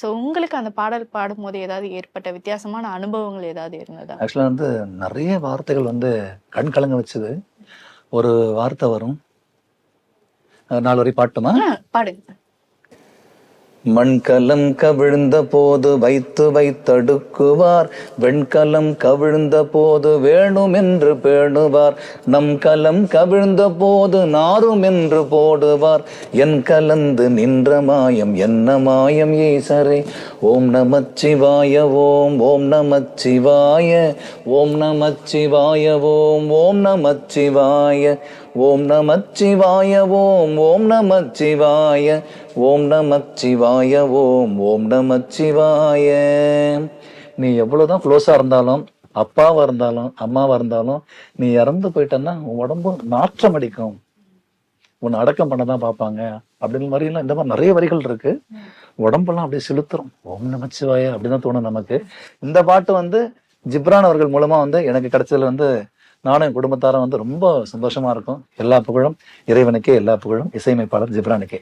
So உங்களுக்கு அந்த பாடல் பாடும்போது ஏதாவது ஏற்பட்ட வித்தியாசமான அனுபவங்கள் ஏதாவது இருந்ததா? ஆக்சுவலாக வந்து நிறைய வார்த்தைகள் வந்து கண் கலங்க வச்சது. ஒரு வார்த்தை வரும். நாலு வரி பாட்டுமா? பாடுங்க. மண்கலம் கவிழ்ந்த போது வைத்து வைத்தடுக்குவார். வெண்கலம் கவிழ்ந்த போது வேணும் என்று பேணுவார். நம் கலம் கவிழ்ந்த போது நாரும் என்று போடுவார். என் கலந்து நின்ற மாயம் என்ன மாயம் ஈசரே? ஓம் நமச்சிவாய ஓம் ஓம் நமச்சிவாய ஓம் நமச்சிவாய ஓம் ஓம் நமச்சிவாய. ஓம் நமச்சிவாய ஓம் ஓம் நமச்சிவாய ஓம் நமச்சிவாய ஓம் ஓம் நமச்சிவாய. நீ எவ்வளோதான் க்ளோஸாக இருந்தாலும் அப்பாவாக இருந்தாலும் அம்மாவாக இருந்தாலும் நீ இறந்து போயிட்டன்னா உன் உடம்பு நாற்றம் அடிக்கும். உன்னை அடக்கம் பண்ண தான் பார்ப்பாங்க. அப்படின்னு மாதிரிலாம் இந்த மாதிரி நிறைய வரிகள் இருக்கு. உடம்பெல்லாம் அப்படியே செலுத்துறோம். ஓம் நமச்சிவாய தான் தோணும் நமக்கு. இந்த பாட்டு வந்து ஜிப்ரான் அவர்கள் மூலமா வந்து எனக்கு கிடைச்சதுல வந்து நானும் என் குடும்பத்தாரும் வந்து ரொம்ப சந்தோஷமா இருக்கும். எல்லா புகழும் இறைவனுக்கே எல்லா புகழும் இசையமைப்பாளர் ஜிப்ரானுக்கே.